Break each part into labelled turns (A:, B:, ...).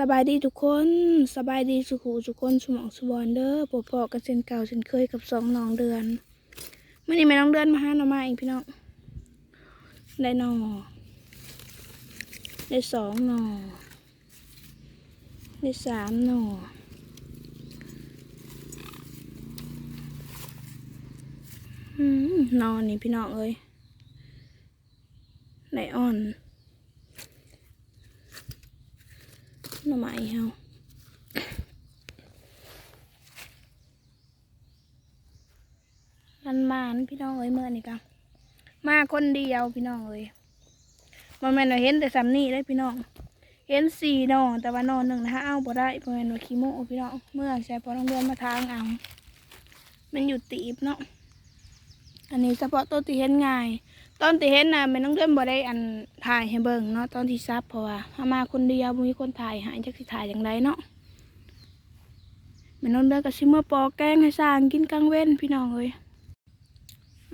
A: สบายดีทุกคนสบายดีสุขูทุกคนสมองสบอนเด้อปพอกันเช่นเก่าเช่นเคยกับสองน้องเดือนเมื่อนี้แม่น้องเดือนมาห้าหน่อม้เองพี่น้องได้นอได้สองนอได้สามนออืมนอนนี่พี่น้องเอ้ยไหนอ่อน หน่อไม้เฮามันมาน พี่น้องเอ้ยเมื่อนี่กันมาคนเดียวพี่น้องเอ้ยมันแม่นเห็นแต่สำนี่ได้พี่น้องเห็นสี่นอแต่ว่านอนหนึ่งนะฮะเอาบ่ได้เพราะแม่นว่าขี้โมพี่น้องเมื่อใช้พอต้องเดินมาทางเอา มันอยู่ตีบเนาะอันนี้เฉพาะต้นที่เห็นง่าย ตอนที่เห็นนะแม่น้องเดินบ่ได้อันถ่ายให้เบิ่งเนาะตอนที่ซับเพราะว่าเฮามาคนเดียวมีคนถ่ายให้จักสิถ่ายจังไดเนาะแม่น้องเดินก็สิมาปอแกงให้สร้างกินกลางเว้นพี่น้องเอ้ย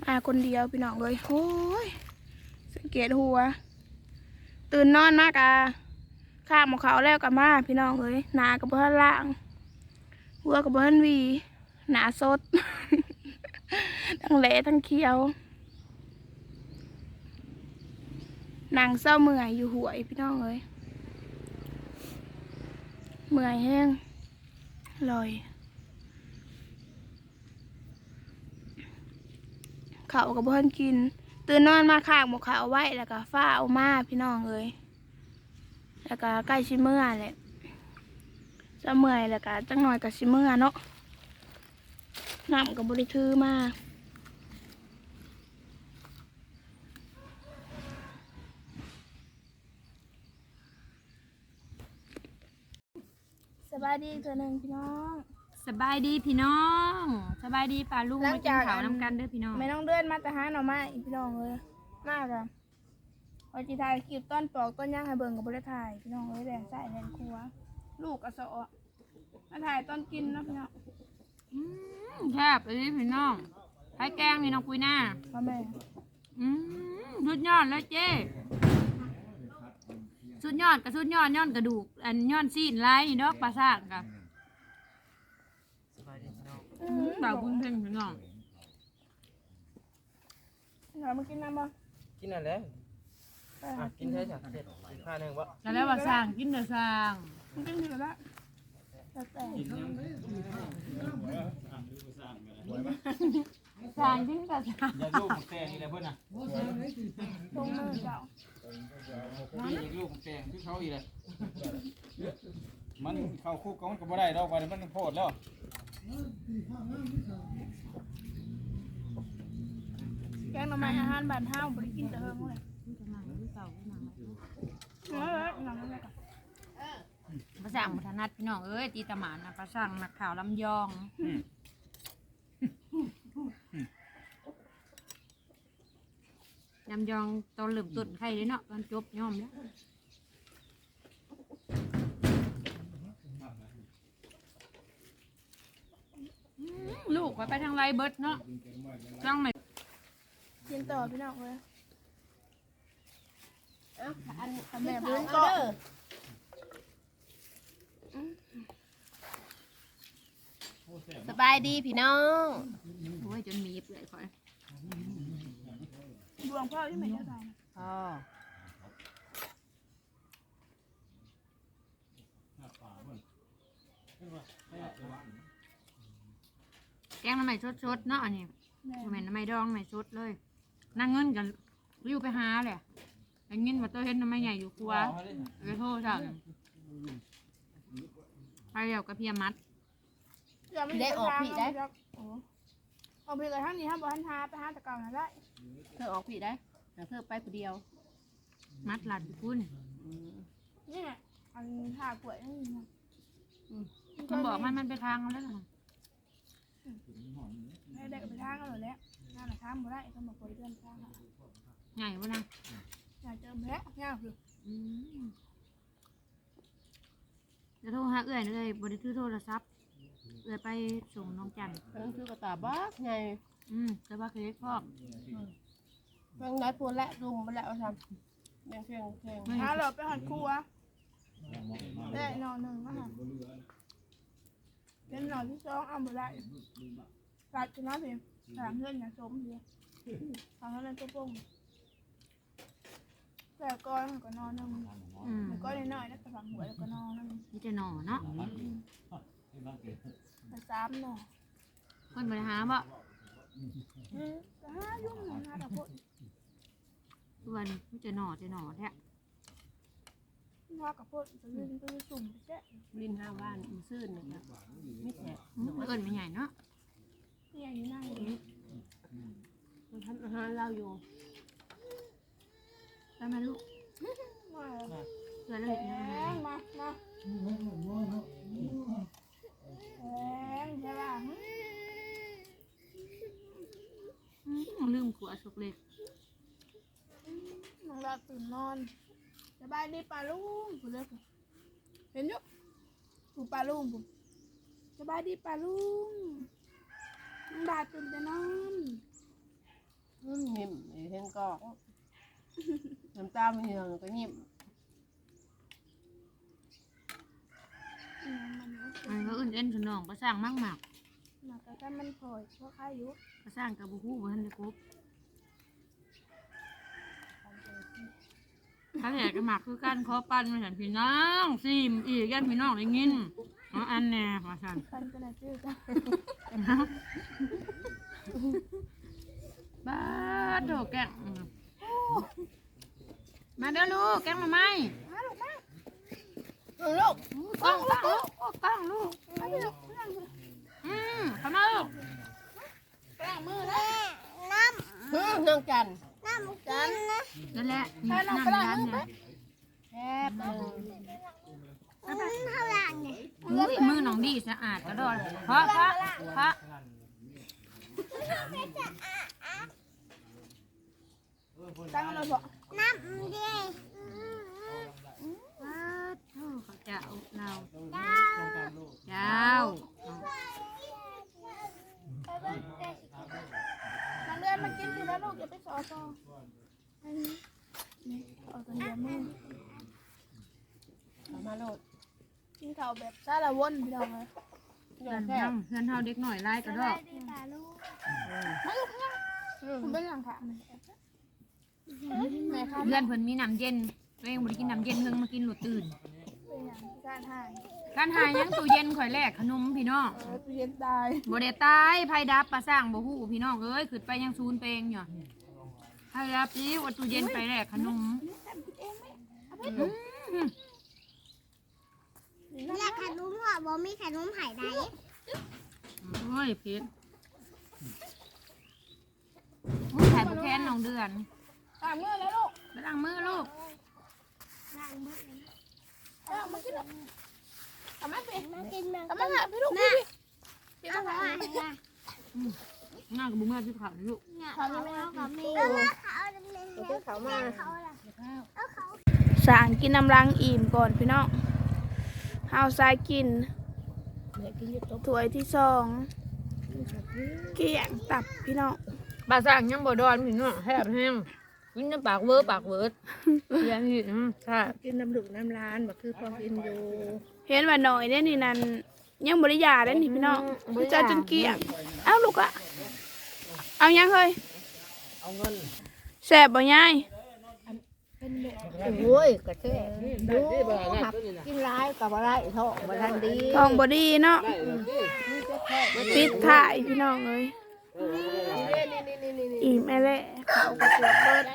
A: มาคนเดียวพี่น้องเอ้ยโอ้ยสังเกตหัว ตื่นนอนมากอะข้ามของเขาแล้วก็มาพี่น้องเอ้ยหนากับเพื่อนล่าง หัวกับเพื่อนวี หนาสด ทั้งเละทั้งเคี้ยวนางเศร้าเมื่อยอยู่หวยพี่น้องเอ้ยเมื่อยแห้งลอย เขากับเพื่อนกิน ตื่นนอนมาข้างหมกเขาไว้แล้วก็ฟ้าเอามาพี่น้องเอ้ยแล้วก็ใกล้ชิเมื่อแหละจะเมื่อยแล้วก็จังหน่อยกับชิเมื่อเนาะน้ำกับบริทือมาสบายดีตัวหนึ่งพี่น้อง
B: สบายดีพี่น้อง สบายดีป่าลุง
A: หลั
B: มางกิน
A: จาก
B: ข้าว
A: อัน
B: นำกันเด้อพี่น้อง
A: ไม่ต้องเดินมาแต่หาหน่อไม้พี่น้องเลยมากอะพอจีถ่ายคลิปต้นปอกต้นย่างให้เบิ่งกับบริถ่ายพี่น้องเลยแดงใส่แดงครัว ลูกกระเสอะมาถ่ายต้นกินนะพี่น้อง
B: อืมแคบเลยพี่น้องไข่แกงนี่น้องปุยหน้า
A: พ่อแม่
B: อืมสุดยอดเลยเจ้สุดยอดกับสุดยอดย้อนกระดูก อันย้อนซีนลายนี่ดอกปลาซากกับ เบาบุญเพ่งพี่น้อง
A: เรามากินน้ำบ่
C: กินอะไร
A: ไป
C: อะกินใช่จ้ะเสร็จกินข้าวหนึ่งวะ
B: แล้วแล้วว่าสร้างกินเด้อสร้าง
A: มันกินอยู่แล้วแล้วแต่
B: สร้างกินกับสร้าง
C: อย่าลูกของแตงนี่แหละเพื่อนน่ะ
A: ตรงมือเจ้า
C: นี่อีกลูกของแตงที่เขาอีกเลยมันเข้าคุกก็มันก็บ่ได้ดอกว่ามันโพดแล้ว
A: แกงหน่อไม้อาหารบ้านเฮาบริกินแต่เฮิงเลยเออหนังอะไรกัน
B: ปลาสั่งพัฒนัดพี่น้องเอ้ยตีตะหมานนะปลาสั่งนักข่าวลำยองยำยองตอนเริ่มต้นไข่เลยเนาะตอนจบย่อมแล้วอื มลูกไปไปทางไรเบิดเนาะจ้องไหม
A: กินต่อพี่น้องเลย
D: อัน
A: ทำแม่
D: เเบิ้
A: ง
D: ก็
A: ก็
D: สบายดีพี่น้อง
B: โอ้ยจนมีเปื่อยคอย
A: ดวงพ่อที่ไหนจะใส่
D: พ่อ
B: แกงน้ำใหม่ชดๆเนาะอันนี้น้ำใหม่น้ำใหม่ดองน้ำใหม่ชดเลย นั่งเงินกันริ้วไปหาเลยไอ้เงินว่าตัวเห็นน้ำใหม่ใหญ่อยู่ครัวไปโทษจ้าไปเดี๋ยวกระเพียมัด
D: ได้ออกพี่ได้
A: โอ้ออกพี่เลยทั้งนี้ทั้งบนทาไปหาตะเก่านะได้
D: เธอออกพี่ได้แต่เธอไปคนเดียว
B: มัดหลัดคุณ
D: อืม
A: นี่อันทาป่วยนี่นะ
B: มันบอกมันมันไปทางแล้วล่ะ
A: ได้ได้ไปทางกันหมดแล้วงานหน้าทางบ่ได้เขาบอกป่วยเดือนทางอะ
B: ใหญ่วะนะ
A: อยากเจอแพ้งานคือ
B: อืมจะโทรหาเอื้อยเลยบริถือโทรศัพท์เอื้อยไปส่งน้องจันทร์
D: เพิ่งคือกระตาบ้าไง
B: อืมแต่ว่าเคยพ่อ
D: เพิ่งน้อยพูนและรุมไปแล้วทำยังเพียงเพียง
A: หาเราไปหันครัวได้นอนหนึ่งก็หา เป็นหนอนที่สองเอาไปได้กัดชนะเพียงถามเพื่อนอย่าสมเดียวทำให้มันตัวโป่งแต่ก้อนก็นอนหนึ่ง
B: อืม
A: มันก็น้อยๆแล้วก็ฝังหัวแล้วก็นอนหนึ่ง
B: นี่จะหน่อเนาะ
A: แต่สามหน่อ
B: เพิ่นบ่ได้หาบ่
A: อืมแต่ห้ายุ่งหนึ่งห้าตะพุด
B: ทุกวันนี้มีจะหน่อจะหน่อแท้
A: ห้ากระพุดจะยืนไปสุ่มไปแจ๊ะ
D: ลิ้นห้าว่านมือซื่นนะครับไม่แฉะ
B: อืมเอิ้นไม่ใหญ่เนาะ
A: นี่อย่างนี้นั่งอยู่นี่
D: มันทำอาหารเราอยู่
B: ไปมาลูก
A: มาเลย
B: เพื่อนเลยนะ
A: แรงมามาแรงใช่ป่ะ
B: อืมลืมขวดสุกเล็ก
A: น้องเราตื่นนอน สบายดีป่าลุงผมเลยเห็นอยุผูป่าลุงผมสบายดีป่าลุงน้องดาตื่นแต่นอน
D: อืมยิ้มเห็นก็น้ำตาไม่เหี่ยวก็ยิ้ม
A: อืมมันรู้สึก
B: มันก็อื่นเอ็นสนองประสร้างมากมาก
A: หนักแต่ถ้ามันพอยเพราะข้ายุ
B: ประสร้างกับบุฮูบ่ทันได้ครบ ถ้าแหกก็หมักคือกันขอปั้นมาฉันพี่น้องซิมอีกยันพี่น้องได้ยินเอาอันแน่มาฉัน
A: คันกันนะจื้อจ้ะ
B: บ้าโถแกงมาเด้อลูกแกงมาไหม
A: มาลูกมา
D: ลูก
B: กล้องกล้องลูกกล้องลูก
A: มาลูกนั่งเลย
B: อืมเข้ามาลูก
A: กลางมือแล้ว
D: อืมน้องจัน
A: จัน
B: นั่นแหละ
A: ใช่น้อง
B: นั่ง
A: กลาง
B: ร้าน
A: มือ
B: เนี่
A: ไป
B: ย
D: แซ่บเลย
B: อุ้ยมือน้องดีสะอาดกระโดดเพราะเพราะเพราะ
A: ตั้งเราบอก
B: ว้าวโธ่เขาจะเอาเราเจ้า
A: น้องเดือนมากินอยู่แล้วลูกอย่าไปสอต่ออันนี้นี่ เอาตัวเดียวมือ
D: เอามาโลด
A: กินข้าวแบบซาลาวนพี่น้องเลย
B: เพื่อนเฮาเพื่อนเฮาเด็กหน่อยไล่กระโดด
A: มาลูกข้างคุณเป็นหลังค่ะแม่ค่ะ
B: เพื่อนเพิ่นมีน้ำเย็นตัวเองบ่ได้กินน้ำเย็นเพิ่งมากินหลุดตื่น
A: เป็นอย่างการหาย
B: การหายังตู้เย็นข่อยแลกขนมพี่น้อง
A: เออตู้เย็นตาย
B: บ่ได้ตายไผดับปลาสร้างบ่ฮู้พี่น้องเอ้ยขึ้นไปยังศูนย์เปงอยู่ไผดับอีว่าตู้เย็นไปแลกขนม
A: นี่แซมคิดเองไหม
B: อืม
A: นี่
E: แลกขนมหัวบ่มีขนมไผ่ใด
B: โอ้ยเพชรโอ้ยถ่ายบุแคนน้องเดือน
A: อ่างมือแล้วลูก
B: ไปล้างมือลูก
A: เอามากินเลยเอามาสิ
E: มากินแมง
A: เอามาหาพี่ลูกพี่พี่
E: เอา
A: มา
E: ไป
A: หา
E: ว่า
B: หน้ากับบุ้งแม่พี่ขาวนี่ลูก
E: เขาไม่เอาเขาไม่เอาเขาดำเนินเขามาเขาล่ะเอาเขา
A: สางกินน้ำล้างอิ่มก่อนพี่น้องเฮาซายกินถ้วยที่สองเกี่ยงตับพี่น้อง
B: ปลาสร้างยังบ่ดอนพี่น้องแทบแห้งกินน้ำปากเวอร์ปากเวิร์ดเรียนนี่อืมใช่
D: กินน้ำดุกน้ำร้านบ่คือพอกินอยู่
A: เห็นว่าหน่อยเนี่ยนี่นั่นยังบริยาได้นี่พี่น้องพี่จ้าจนเกลี้ยงเอ้าลูกอะเอายังเฮ้ย
D: เอาเงิน
A: แสบบ่ยาย
E: โอ้ยกระเทยดูหักกินร้ายกับอะไรท้องบ่ทันดี
A: ทองบอดีเนาะปิดถ่ายพี่น้องเลยอิ่มแม่แหละเขากระเสือกเปิด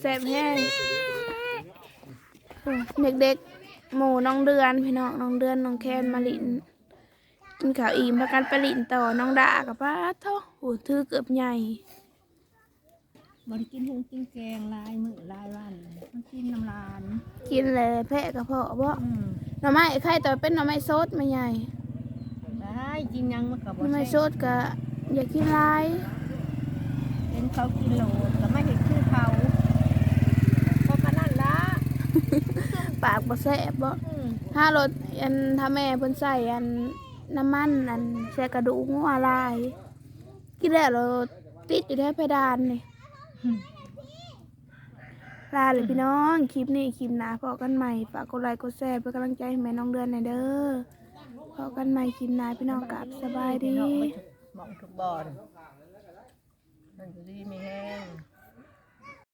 A: แสบแห้งเด็กๆหมูน้องเดือนพี่น้องน้องเดือนน้องแคนมาลินกินข้าวอิ่มพากันไปลินต่อน้องดากับป้าเท่าหูถือเกือบใหญ่
E: บ่ได้กินหุงกินแกงลายมื้อลายวันมันกินน้ำลาน
A: กินเลยแพะกระเพาะบ่หน่อไม้ไข่แต่ว่าเป็นหน่อไม้สดมาใหญ่
E: ได้กินยังมันก็
A: ห
E: บ่
A: น่อไม้ส
E: แซ่บ
A: ดก็อย่ากินหลาย
E: เห็นเขากินโหลดก็ไม่เห็นคือเขาเพราะมันนั่นละ
A: ปากบ่แซ่บบ่
E: อืม
A: ถ้ารถอันถ้าแม่เพิ่นใส่อันน้ำมันอันใส่กระดูกงัวลาย กินแล้วเราติดอยู่ได้เพดานนี่เพ ลาเลยพี่น้อง คลิปนี้คลิปหน้าพอกันใหม่ ฝากกดไลค์กดแชร์เพื่อกำลังใจให้แม่น้องเดือนหน่อยเด้อพอกันใหม่คลิปหน้าพี่น้องกลับสบายดี
E: มองทุกบอนมันอยู่ดีมีแห้ง